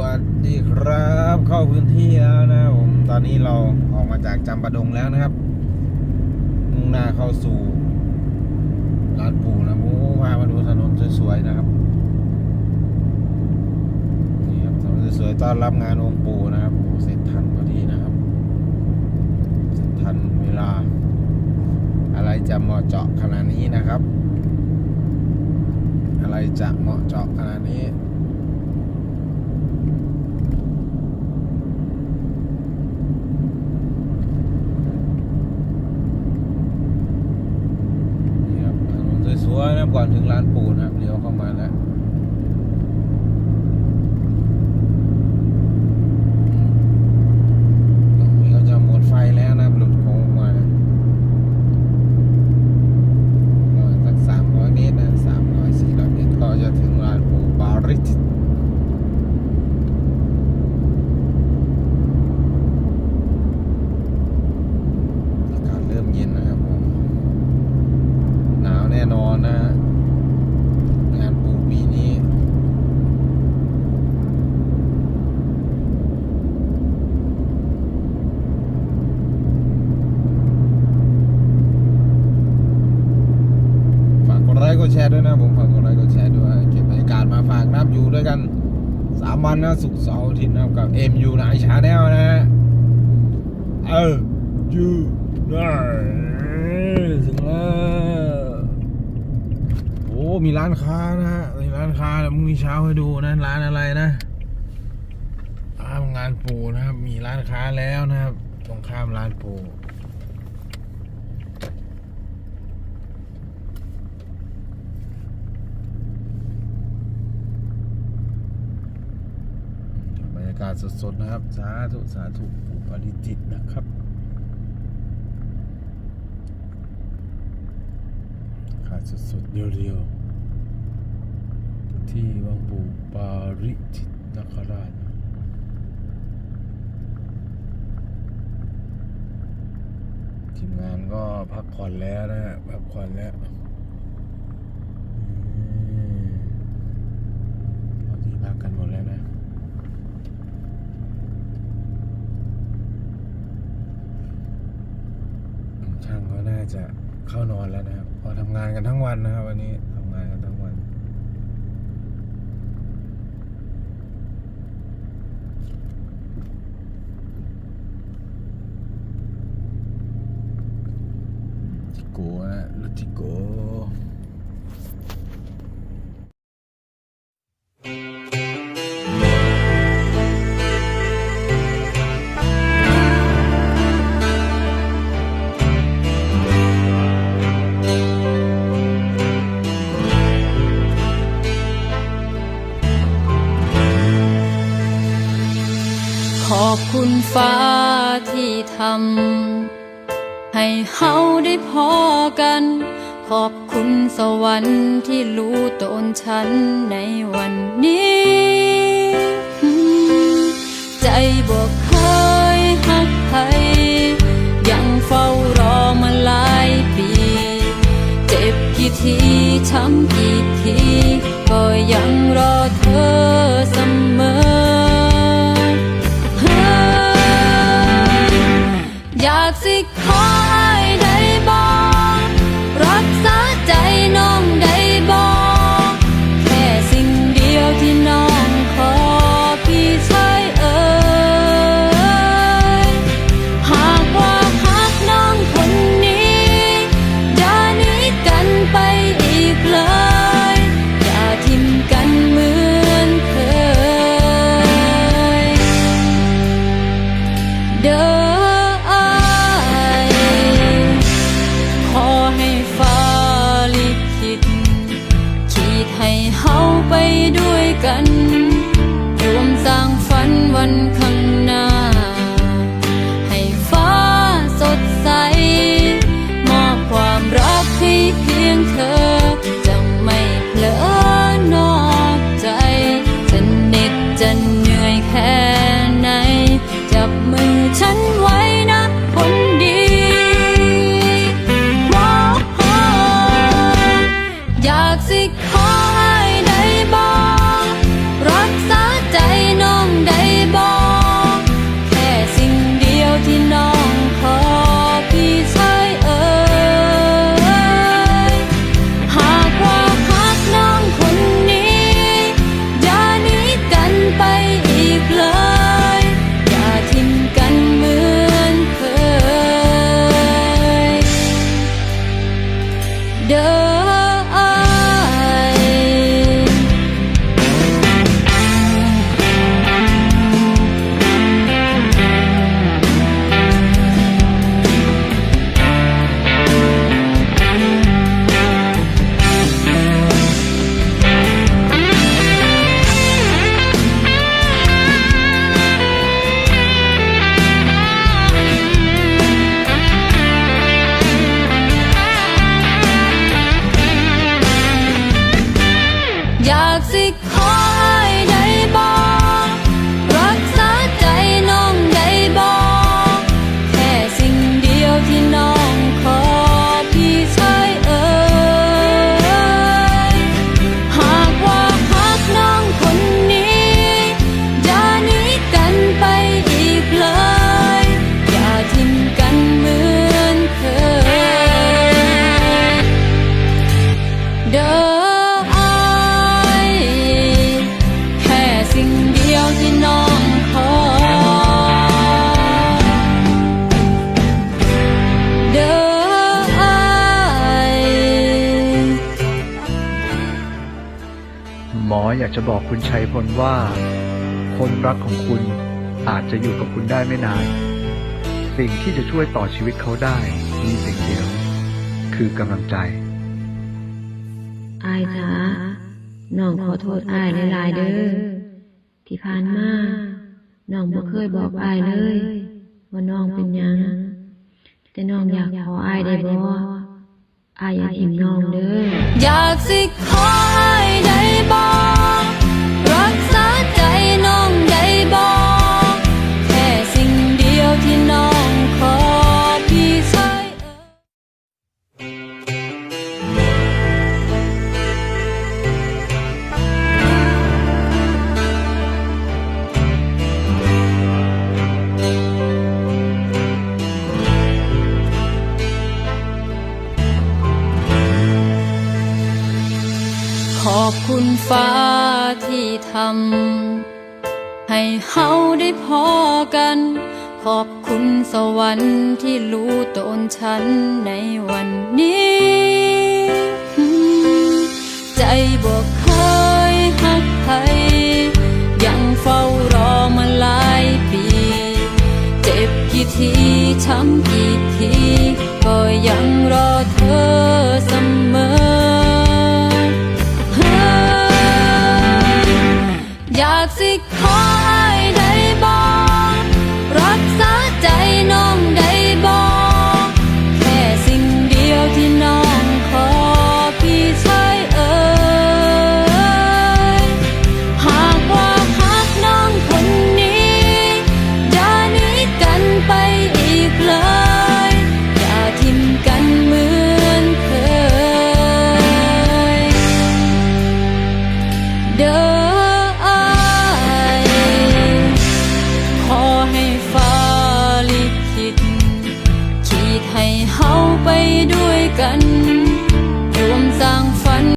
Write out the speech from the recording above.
วัสดีครับ เข้าพื้นที่แล้วนะครับผมตอนนี้เราออกมาจากจำปาดงแล้วนะครับ มุ่งหน้าเข้าสู่ร้านปู่นะโอ้พามาดูถนนสวยๆนะครับนี่ครับถนนสวยๆต้อนรับงานองค์ปู่นะครับเสร็จทันพอดีนะครับ เสร็จทันเวลา อะไรจะเหมาะเจาะขนาดนี้นะครับ อะไรจะเหมาะเจาะขนาดนี้ครับถนนสวยๆนะครับ ก่อนถึงร้านปูนะครับเลี้ยวเข้ามาแล้วตรงนี้ก็จะหมดไฟแล้วนะครับหลุดโค้งมาประมาณสักสามร้อยเมตรนะสามร้อยสี่ร้อยเมตรก็จะถึงร้านปูบาริสอากาศเริ่มเย็นนะครับผม หนาวแน่นอนนะฮะงานปูปีนี้ ฝากก ดแชร์ด้วยนะผมฝากกดไลค์กดแชร์ด้วยเก็บบรรยากาศมาฝากนับอยู่ด้วยกันสามวันนะศุกร์เสาร์อาทิตย์นะกับเอ็มยูไนชาแนลนะฮะเออยูไนถึงแล้วโอ้มีร้านค้านะฮะมีร้านค้าแล้วมึงมีเช้าให้ดูนะร้านอะไรนะร้านงานปูนะครับ มีร้านค้าแล้วนะครับตรงข้ามร้านปูบรรยากาศสดๆนะครับ สาธุสาธุปูปริจิตนะครับขาดสดๆเรียวๆที่วังปูปาริจิตนคราชทีมงานก็พักผ่อนแล้วนะฮะพักผ่อนแล้วอืมเอาที่พักกันหมดแล้วนะ ช่างก็น่า จะเข้านอนแล้วนะครับ พอทำงานกันทั้งวันนะครับ วันนี้ทำงานกันทั้งวัน จิโก้นะรถจิโก้ ฟ้าที่ทำให้เฮาได้พอกัน ขอบคุณสวรรค์ที่รู้ตนฉันในวันนี้ ใจบอกเคยหักใคร เฮาไปด้วยกัน รวมสร้างฝันวันข้าง เด้อไอายแค่สิ่งเดียวที่น้องขอเด้อไอายหมออยากจะบอกคุณชัยพลว่า คนรักของคุณอาจจะอยู่กับคุณได้ไม่นาน สิ่งที่จะช่วยต่อชีวิตเขาได้มีสิ่งเดียว คือกำลังใจายจ้าน้องขอโทษอายหลายๆเด้อที่ผ่านมาน้องบ่เคยบอกอายเลยว่าน้องเป็นยังแต่น้องอยากขออายได้บ่อายอย่าทิ้งน้องเด้ออยากสิขอ คุณฟ้าที่ทำให้เฮาได้พอกัน ขอบคุณสวรรค์ที่รู้ตนฉันในวันนี้ ใจบอกเคยหักใครยังเฝ้ารอมาหลายปี เจ็บกี่ทีช้ำกี่ที